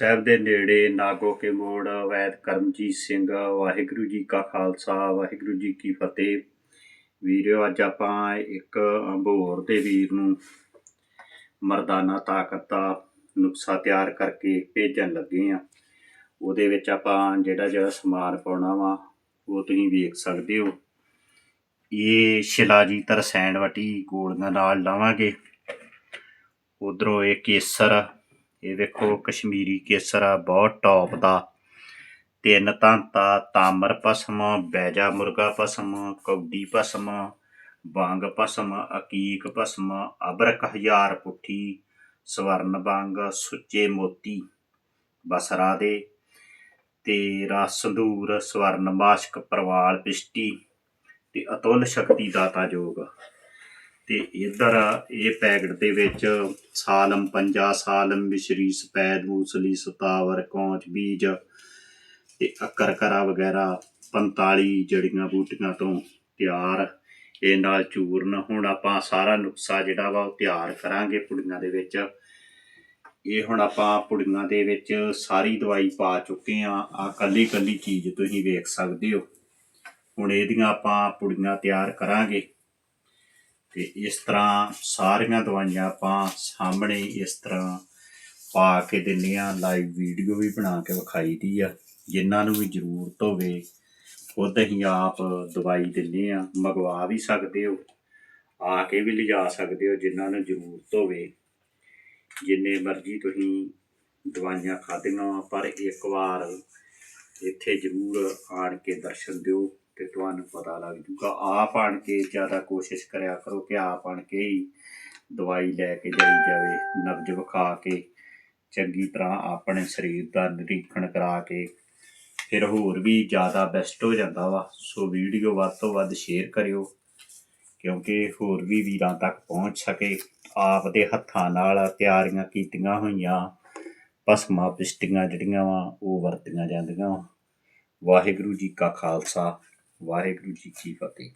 ਸਾਹਿਬ ਦੇ ਨੇੜੇ ਨਾਗੋ ਕੇ ਮੋੜ, ਵੈਦ ਕਰਮਜੀਤ ਸਿੰਘ, ਵਾਹਿਗੁਰੂ ਜੀ ਕਾ ਖਾਲਸਾ, ਵਾਹਿਗੁਰੂ ਜੀ ਕੀ ਫਤਿਹ। ਵੀਰੋ ਅੱਜ ਆਪਾਂ ਇੱਕ ਅੰਬੋਰ ਦੇ ਵੀਰ ਨੂੰ ਮਰਦਾਨਾ ਤਾਕਤ ਦਾ ਨੁਕਸਾ ਤਿਆਰ ਕਰਕੇ ਭੇਜਣ ਲੱਗੇ ਆ। ਉਹਦੇ ਵਿੱਚ ਆਪਾਂ ਜਿਹੜਾ ਜਿਹੜਾ ਸਮਾਨ ਪਾਉਣਾ ਵਾ, ਉਹ ਤੁਸੀਂ ਵੇਖ ਸਕਦੇ ਹੋ। ਇਹ ਸ਼ਿਲਾਜੀਤ ਰਸਾਇਣ ਵਟੀ ਗੋਲੀਆਂ ਨਾਲ ਲਾਵਾਂਗੇ। ਉਧਰੋਂ ਇਹ ਕੇਸਰ ਇਹ ਵੇਖੋ, ਕਸ਼ਮੀਰੀ ਕੇਸਰ ਆ, ਬਹੁਤ ਟੌਪ ਦਾ। ਤਿੰਨ ਤਾਂਤਾ ਤਾਮਰ ਭਸਮ ਬੈਜਾ ਮੁਰਗਾ ਭਸਮ, ਕੌਡੀ ਭਸਮ, ਵਾਂਗ ਭਸਮ, ਅਕੀਕ ਭਸਮ, ਅਬਰਕ ਹਜ਼ਾਰ ਪੁੱਠੀ, ਸਵਰਨ ਵਾਂਗ ਸੁੱਚੇ ਮੋਤੀ ਬਸਰਾ ਦੇ। ਤੇ ਰਸ ਸੰਧੂਰ, ਸਵਰਨ ਮਾਸ਼ਕ, ਪਰਵਾਲ ਪਿਸ਼ਟੀ ਤੇ ਅਤੁੱਲ ਸ਼ਕਤੀ ਦਾਤਾ ਜੋਗ। ਤੇ ਇਧਰ ਇਹ ਪੈਕਟ ਦੇ ਵਿੱਚ ਸਾਲਮ ਪੰਜਾ, ਸਾਲਮ ਮਿਸ਼ਰੀ ਸਪੈਦ ਮੂਸਲੀ, ਸਤਾਵਰ, ਕੌਂਚ, ਬੀਜ ਤੇ ਅਕਰਕਰਾ ਵਗੈਰਾ 45 ਜੜੀਆਂ ਬੂਟੀਆਂ ਤੋਂ ਤਿਆਰ। ਇਹ ਨਾਲ ਚੂਰਨ। ਹੁਣ ਆਪਾਂ ਸਾਰਾ ਨੁਕਸਾ ਜਿਹੜਾ ਵਾ ਉਹ ਤਿਆਰ ਕਰਾਂਗੇ ਪੁੜੀਆਂ ਦੇ ਵਿੱਚ। ਇਹ ਹੁਣ ਆਪਾਂ ਪੁੜੀਆਂ ਦੇ ਵਿੱਚ ਸਾਰੀ ਦਵਾਈ ਪਾ ਚੁੱਕੇ ਆ। ਆ ਕੱਲੀ ਕੱਲੀ ਚੀਜ਼ ਤੁਸੀਂ ਵੇਖ ਸਕਦੇ ਹੋ। ਹੁਣ ਇਹਦੀਆਂ ਆਪਾਂ ਪੁੜੀਆਂ ਤਿਆਰ ਕਰਾਂਗੇ। ਤੇ ਇਸ ਤਰ੍ਹਾਂ ਸਾਰੀਆਂ ਦਵਾਈਆਂ ਆਪਾਂ ਸਾਹਮਣੇ ਇਸ ਤਰ੍ਹਾਂ ਪਾ ਕੇ ਦਿੰਨੇ ਆ ਲਾਈਵ ਵੀਡੀਓ ਵੀ ਬਣਾ ਕੇ ਵਿਖਾਈ ਦੀ ਆ। ਜਿਨ੍ਹਾਂ ਨੂੰ ਵੀ ਜ਼ਰੂਰਤ ਹੋਵੇ, ਖੁਦ ਹੀ ਆਪ ਦਵਾਈ ਦਿੰਨੇ ਆ ਮੰਗਵਾ ਵੀ ਸਕਦੇ ਹੋ, ਆ ਕੇ ਵੀ ਲਿਜਾ ਸਕਦੇ ਹੋ, ਜਿਨ੍ਹਾਂ ਨੂੰ ਜ਼ਰੂਰਤ ਹੋਵੇ। ਜਿੰਨੇ ਮਰਜ਼ੀ ਤੁਸੀਂ ਦਵਾਈਆਂ ਖਾਧੀਆਂ ਪਰ ਇੱਕ ਵਾਰ ਇੱਥੇ ਜ਼ਰੂਰ ਆਣ ਕੇ ਦਰਸ਼ਨ ਦਿਓ। ਤੇ ਤੁਹਾਨੂੰ ਪਤਾ ਲੱਗ ਜੂਗਾ, ਆਪ ਆਣ ਕੇ ਜ਼ਿਆਦਾ ਕੋਸ਼ਿਸ਼ ਕਰਿਆ ਕਰੋ ਕਿ ਆਪ ਆਣ ਕੇ ਹੀ ਦਵਾਈ ਲੈ ਕੇ ਜਾਈ ਜਾਵੇ, ਨਬਜ ਵਿਖਾ ਕੇ, ਚੰਗੀ ਤਰ੍ਹਾਂ ਆਪਣੇ ਸਰੀਰ ਦਾ ਨਿਰੀਖਣ ਕਰਾ ਕੇ। ਫਿਰ ਹੋਰ ਵੀ ਜ਼ਿਆਦਾ ਬੈਸਟ ਹੋ ਜਾਂਦਾ ਵਾ। ਸੋ ਵੀਡੀਓ ਵੱਧ ਤੋਂ ਵੱਧ ਸ਼ੇਅਰ ਕਰਿਓ, ਕਿਉਂਕਿ ਹੋਰ ਵੀ ਵੀਰਾਂ ਤੱਕ ਪਹੁੰਚ ਸਕੇ। ਆਪ ਦੇ ਹੱਥਾਂ ਨਾਲ ਤਿਆਰੀਆਂ ਕੀਤੀਆਂ ਹੋਈਆਂ, ਭਸਮਾਂ ਪਿਸ਼ਟੀਆਂ ਜਿਹੜੀਆਂ ਵਾ, ਉਹ ਵਰਤੀਆਂ ਜਾਂਦੀਆਂ ਵਾ। ਵਾਹਿਗੁਰੂ ਜੀ ਕਾ ਖਾਲਸਾ। ਵਾਹਿਗੁਰੂ ਜੀ ਕੀ ਫਤਿਹ।